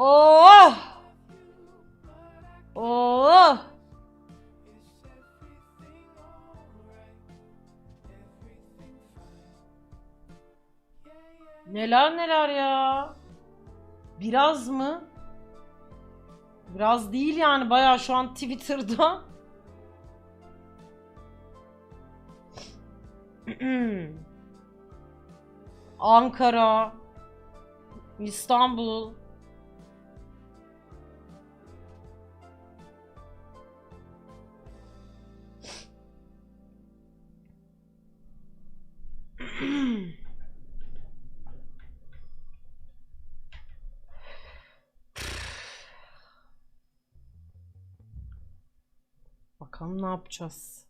Oh! Oh! Neler neler ya. Biraz mı? Biraz değil yani bayağı şu an Twitter'da. Ankara, İstanbul. Ne yapacağız.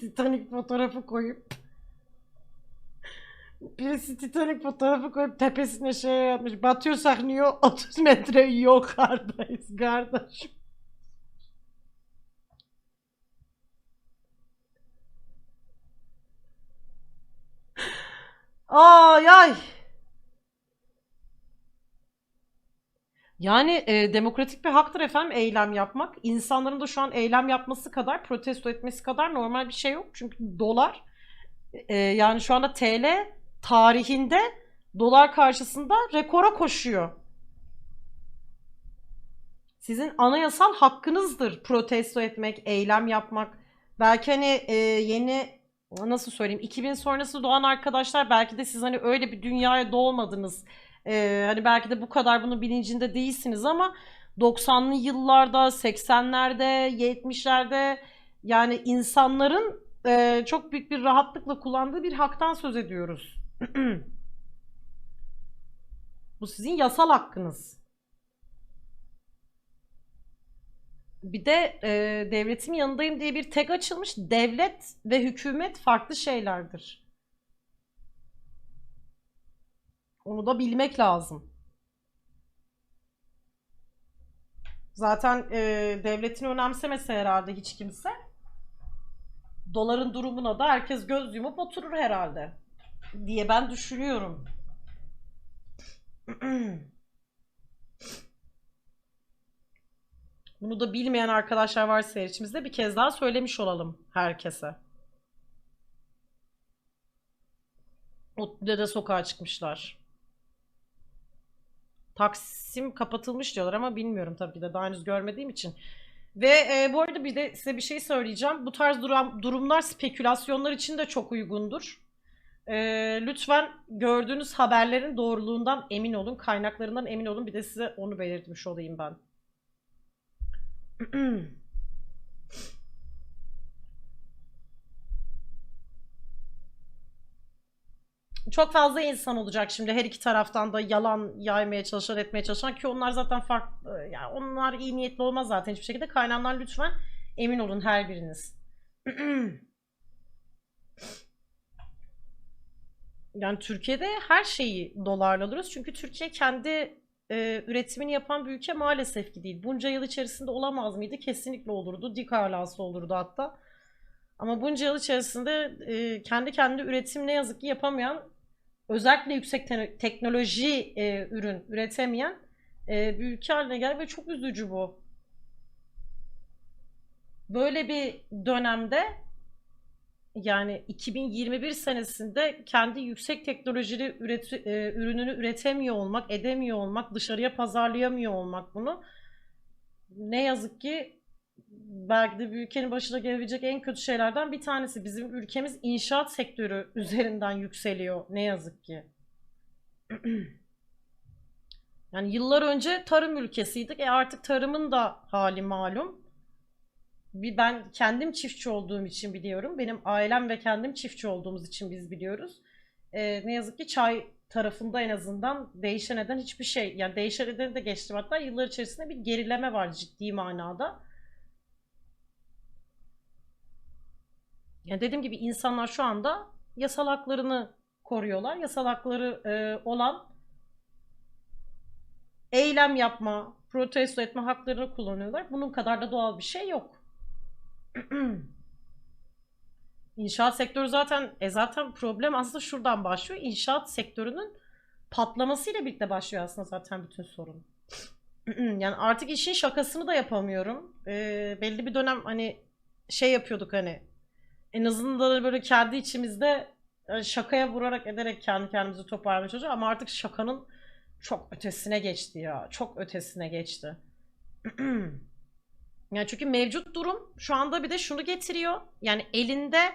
Titanic fotoğrafı koyup Birisi Titanic fotoğrafı koyup tepesine şey yapmış. Batıyorsak niye 30 metre yukarıdayız kardeşim. Ay ay. Yani e, demokratik bir haktır efendim eylem yapmak. İnsanların da şu an eylem yapması kadar, protesto etmesi kadar normal bir şey yok. Çünkü dolar e, yani şu anda TL tarihinde dolar karşısında rekora koşuyor. Sizin anayasal hakkınızdır protesto etmek, eylem yapmak. Belki hani e, yeni nasıl söyleyeyim 2000 sonrası doğan arkadaşlar belki de siz hani öyle bir dünyaya doğmadınız. E, hani belki de bu kadar bunun bilincinde değilsiniz ama 90'lı yıllarda, 80'lerde, 70'lerde yani insanların e, çok büyük bir rahatlıkla kullandığı bir haktan söz ediyoruz. Bu sizin yasal hakkınız. Bir de e, devletin yanındayım diye bir tek açılmış. Devlet ve hükümet farklı şeylerdir. Onu da bilmek lazım. Zaten e, devletin önemsemese herhalde hiç kimse. Doların durumuna da herkes göz yumup oturur herhalde. Diye ben düşünüyorum. Bunu da bilmeyen arkadaşlar varsa içimizde bir kez daha söylemiş olalım herkese. ODTÜ'de de sokağa çıkmışlar. Taksim kapatılmış diyorlar ama bilmiyorum tabii ki de daha henüz görmediğim için. Ve e, bu arada bir de size bir şey söyleyeceğim. Bu tarz durum, durumlar spekülasyonlar için de çok uygundur. E, lütfen gördüğünüz haberlerin doğruluğundan emin olun, kaynaklarından emin olun. Bir de size onu belirtmiş olayım ben. Çok fazla insan olacak şimdi her iki taraftan da yalan yaymaya çalışan etmeye çalışan ki onlar zaten farklı yani onlar iyi niyetli olmaz zaten hiçbir şekilde kaynağından lütfen emin olun her biriniz. Yani Türkiye'de her şeyi dolarla alıyoruz çünkü Türkiye kendi e, üretimini yapan bir ülke maalesef ki değil. Bunca yıl içerisinde olamaz mıydı? Kesinlikle olurdu. Dik alası olurdu hatta. Ama bunca yıl içerisinde e, kendi kendi üretim ne yazık ki yapamayan, özellikle yüksek te- teknoloji e, ürün üretemeyen e, bir ülke haline geldi ve çok üzücü bu. Böyle bir dönemde yani 2021 senesinde kendi yüksek teknolojili üreti- e, ürününü üretemiyor olmak, edemiyor olmak, dışarıya pazarlayamıyor olmak bunu ne yazık ki belki de bir ülkenin başına gelebilecek en kötü şeylerden bir tanesi. Bizim ülkemiz inşaat sektörü üzerinden yükseliyor ne yazık ki. Yani yıllar önce tarım ülkesiydik. E artık tarımın da hali malum. Bir ben kendim çiftçi olduğum için biliyorum. Benim ailem ve kendim çiftçi olduğumuz için biz biliyoruz. E, ne yazık ki çay tarafında en azından değişen eden hiçbir şey. Yani değişen edeni de geçtim hatta yıllar içerisinde bir gerileme var ciddi manada. Yani dediğim gibi insanlar şu anda yasal haklarını koruyorlar. Yasal hakları e, olan eylem yapma, protesto etme haklarını kullanıyorlar. Bunun kadar da doğal bir şey yok. İnşaat sektörü zaten e zaten problem aslında şuradan başlıyor. İnşaat sektörünün patlamasıyla birlikte başlıyor aslında zaten bütün sorun. Yani artık işin şakasını da yapamıyorum. Ee, belli bir dönem hani şey yapıyorduk hani en azından böyle kendi içimizde e, şakaya vurarak ederek kendi kendimizi toparlamaya çalışıyoruz ama artık şakanın çok ötesine geçti ya. Çok ötesine geçti. Yani çünkü mevcut durum şu anda bir de şunu getiriyor. Yani elinde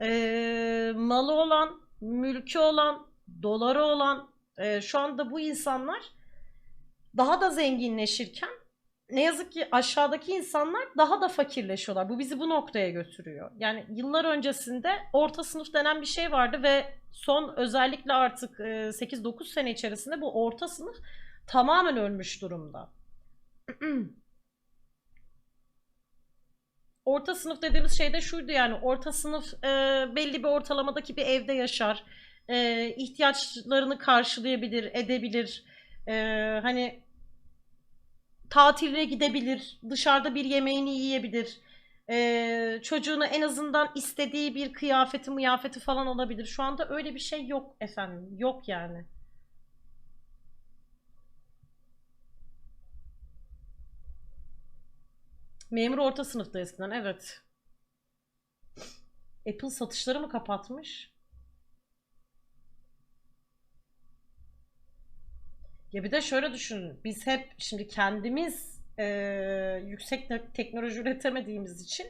eee, malı olan, mülkü olan, doları olan eee, şu anda bu insanlar daha da zenginleşirken ne yazık ki aşağıdaki insanlar daha da fakirleşiyorlar. Bu bizi bu noktaya götürüyor. Yani yıllar öncesinde orta sınıf denen bir şey vardı ve son özellikle artık eee, 8-9 sene içerisinde bu orta sınıf tamamen ölmüş durumda. Orta sınıf dediğimiz şey de şuydu yani orta sınıf e, belli bir ortalamadaki bir evde yaşar. E, ihtiyaçlarını karşılayabilir, edebilir. E, hani tatiline gidebilir, dışarıda bir yemeğini yiyebilir. E, çocuğuna en azından istediği bir kıyafeti, mıyafeti falan alabilir. Şu anda öyle bir şey yok efendim. Yok yani. Memur orta sınıfta eskiden evet. Apple satışları mı kapatmış? Ya bir de şöyle düşünün. Biz hep şimdi kendimiz eee, yüksek te- teknoloji üretemediğimiz için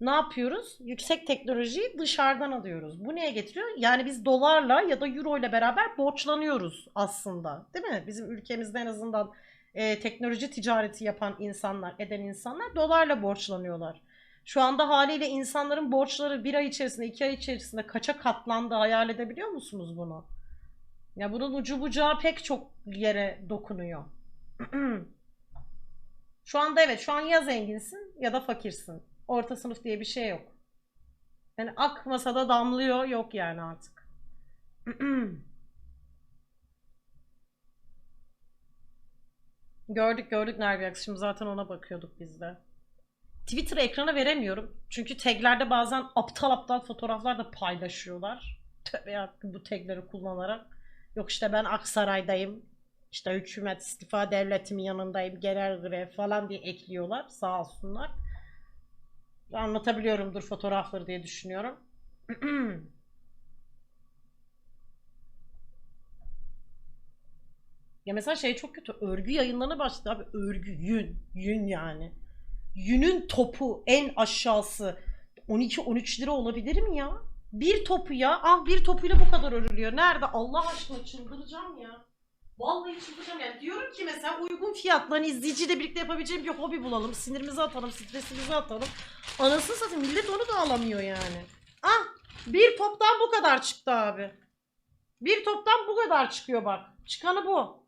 ne yapıyoruz? Yüksek teknolojiyi dışarıdan alıyoruz. Bu neye getiriyor? Yani biz dolarla ya da euro ile beraber borçlanıyoruz aslında. Değil mi? Bizim ülkemizde en azından e, teknoloji ticareti yapan insanlar, eden insanlar dolarla borçlanıyorlar. Şu anda haliyle insanların borçları bir ay içerisinde, iki ay içerisinde kaça katlandı hayal edebiliyor musunuz bunu? Ya bunun ucu bucağı pek çok yere dokunuyor. Şu anda evet, şu an ya zenginsin ya da fakirsin. Orta sınıf diye bir şey yok. Yani ak masada damlıyor yok yani artık. Gördük gördük Nerviax. Şimdi zaten ona bakıyorduk biz de. Twitter'ı ekrana veremiyorum. Çünkü taglerde bazen aptal aptal fotoğraflar da paylaşıyorlar. Tövbe bu tagleri kullanarak. Yok işte ben Aksaray'dayım. İşte hükümet istifa devletimin yanındayım. Genel grev falan diye ekliyorlar. Sağ olsunlar. Anlatabiliyorumdur fotoğrafları diye düşünüyorum. Ya mesela şey çok kötü. Örgü yayınlarına başladı abi. Örgü, yün. Yün yani. Yünün topu en aşağısı 12-13 lira olabilir mi ya? Bir topu ya. Ah bir topuyla bu kadar örülüyor. Nerede? Allah aşkına çıldıracağım ya. Vallahi çıldıracağım yani. Diyorum ki mesela uygun fiyatlı hani izleyiciyle birlikte yapabileceğim bir hobi bulalım. Sinirimizi atalım, stresimizi atalım. Anasını satayım millet onu da alamıyor yani. Ah bir toptan bu kadar çıktı abi. Bir toptan bu kadar çıkıyor bak. Çıkanı bu.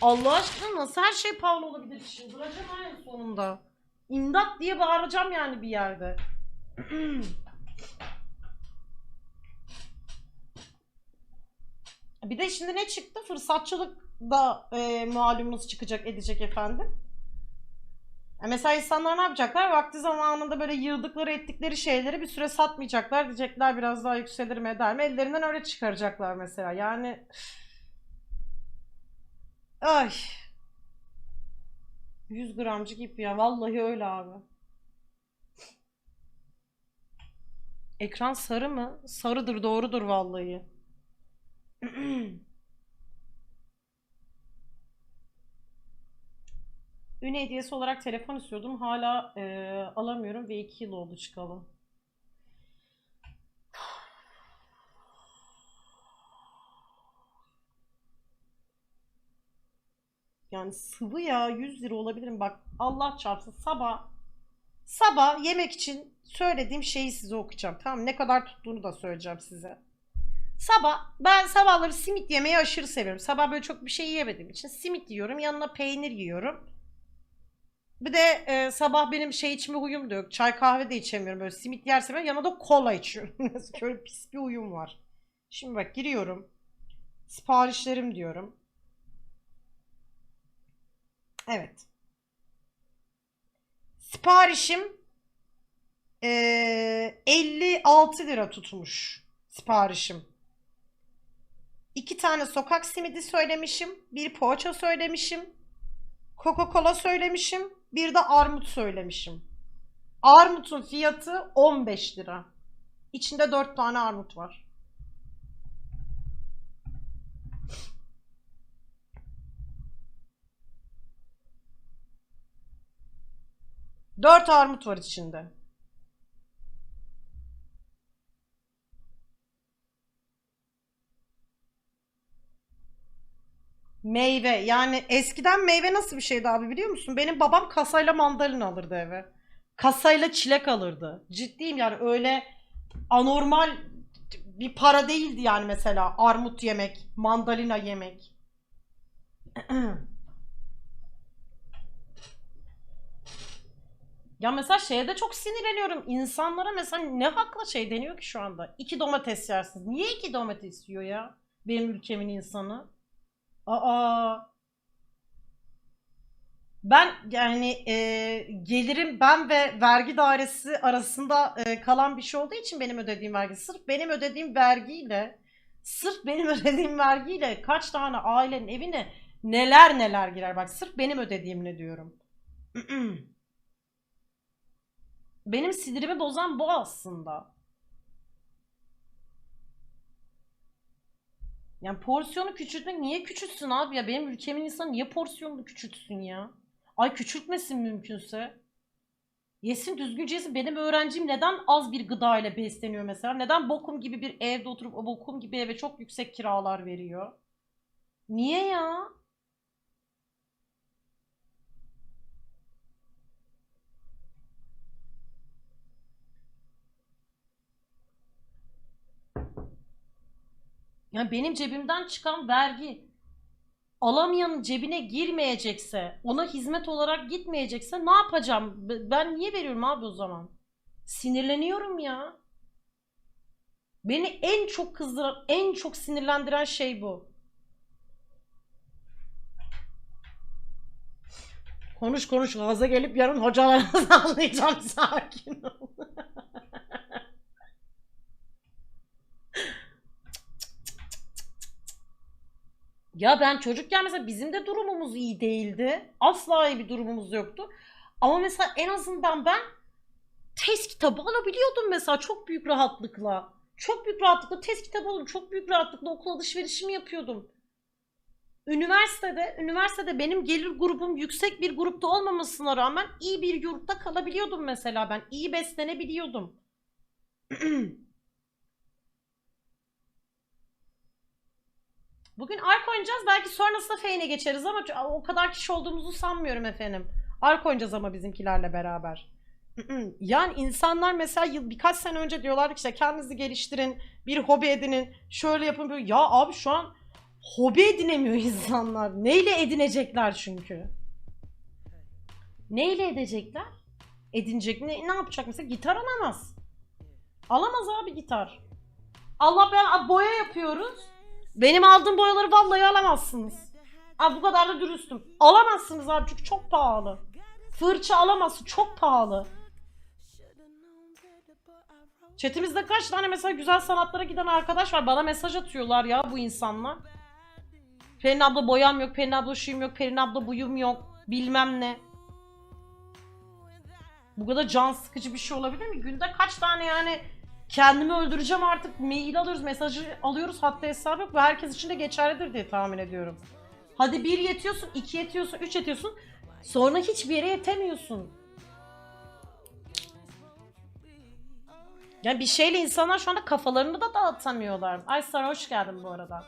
Allah aşkına nasıl her şey pahalı olabilir? Çıldıracağım en sonunda. İmdat diye bağıracağım yani bir yerde. bir de şimdi ne çıktı? Fırsatçılık da e, malumunuz çıkacak edecek efendim. Ya mesela insanlar ne yapacaklar? Vakti zamanında böyle yığdıkları ettikleri şeyleri bir süre satmayacaklar. Diyecekler biraz daha yükselir mi eder mi? Ellerinden öyle çıkaracaklar mesela. Yani Ay. 100 gramcık ip ya. Vallahi öyle abi. Ekran sarı mı? Sarıdır, doğrudur vallahi. Üne hediyesi olarak telefon istiyordum. Hala eee, alamıyorum ve 2 yıl oldu çıkalı. Yani sıvı ya 100 lira olabilir mi? Bak Allah çarpsın sabah sabah yemek için söylediğim şeyi size okuyacağım. Tamam ne kadar tuttuğunu da söyleyeceğim size. Sabah ben sabahları simit yemeyi aşırı seviyorum. Sabah böyle çok bir şey yiyemediğim için simit yiyorum. Yanına peynir yiyorum. Bir de e, sabah benim şey içme huyum da yok. Çay kahve de içemiyorum. Böyle simit yersem yanına da kola içiyorum. Şöyle pis bir uyum var. Şimdi bak giriyorum. Siparişlerim diyorum. Evet. Siparişim Ee, 56 lira tutmuş siparişim. İki tane sokak simidi söylemişim. Bir poğaça söylemişim. Coca-Cola söylemişim. Bir de armut söylemişim. Armutun fiyatı 15 lira. İçinde 4 tane armut var. Dört armut var içinde. Meyve. Yani eskiden meyve nasıl bir şeydi abi biliyor musun? Benim babam kasayla mandalina alırdı eve. Kasayla çilek alırdı. Ciddiyim yani öyle anormal bir para değildi yani mesela armut yemek, mandalina yemek. Ya mesela şeye de çok sinirleniyorum. İnsanlara mesela ne hakla şey deniyor ki şu anda? İki domates yersiniz. Niye iki domates yiyor ya? Benim ülkemin insanı. Aa. Ben yani e, gelirim ben ve vergi dairesi arasında e, kalan bir şey olduğu için benim ödediğim vergi. Sırf benim ödediğim vergiyle sırf benim ödediğim vergiyle kaç tane ailenin evine neler neler girer. Bak sırf benim ödediğimle diyorum. Benim sinirimi bozan bu aslında. Yani porsiyonu küçültmek niye küçültsün abi ya? Benim ülkemin insanı niye porsiyonunu küçültsün ya? Ay küçültmesin mümkünse. Yesin düzgünce yesin. Benim öğrencim neden az bir gıda ile besleniyor mesela? Neden bokum gibi bir evde oturup o bokum gibi eve çok yüksek kiralar veriyor? Niye ya? Yani benim cebimden çıkan vergi alamayanın cebine girmeyecekse, ona hizmet olarak gitmeyecekse ne yapacağım? Ben niye veriyorum abi o zaman? Sinirleniyorum ya. Beni en çok kızdıran, en çok sinirlendiren şey bu. Konuş konuş gaza gelip yarın hocalarına sallayacağım sakin ol. Ya ben çocukken mesela bizim de durumumuz iyi değildi. Asla iyi bir durumumuz yoktu. Ama mesela en azından ben test kitabı alabiliyordum mesela çok büyük rahatlıkla. Çok büyük rahatlıkla test kitabı alıyordum. Çok büyük rahatlıkla okul alışverişimi yapıyordum. Üniversitede, üniversitede benim gelir grubum yüksek bir grupta olmamasına rağmen iyi bir yurtta kalabiliyordum mesela ben. İyi beslenebiliyordum. Bugün Ark oynayacağız. Belki sonrasında Fane'e geçeriz ama o kadar kişi olduğumuzu sanmıyorum efendim. Ark oynayacağız ama bizimkilerle beraber. Yani insanlar mesela birkaç sene önce diyorlardı ki işte kendinizi geliştirin, bir hobi edinin, şöyle yapın böyle. Ya abi şu an hobi edinemiyor insanlar. Neyle edinecekler çünkü? Neyle edecekler? Edinecek ne, ne yapacak mesela? Gitar alamaz. Alamaz abi gitar. Allah ben boya yapıyoruz. Benim aldığım boyaları vallahi alamazsınız. Abi bu kadar da dürüstüm. Alamazsınız abi çünkü çok pahalı. Fırça alamazsın çok pahalı. Chatimizde kaç tane mesela güzel sanatlara giden arkadaş var. Bana mesaj atıyorlar ya bu insanlar. Pelin abla boyam yok, Pelin abla şuyum yok, Pelin abla buyum yok. Bilmem ne. Bu kadar can sıkıcı bir şey olabilir mi? Günde kaç tane yani kendimi öldüreceğim artık mail alıyoruz, mesajı alıyoruz hatta hesabı yok ve herkes için de geçerlidir diye tahmin ediyorum. Hadi bir yetiyorsun, iki yetiyorsun, üç yetiyorsun. Sonra hiçbir yere yetemiyorsun. Yani bir şeyle insanlar şu anda kafalarını da dağıtamıyorlar. Ay Sara hoş geldin bu arada.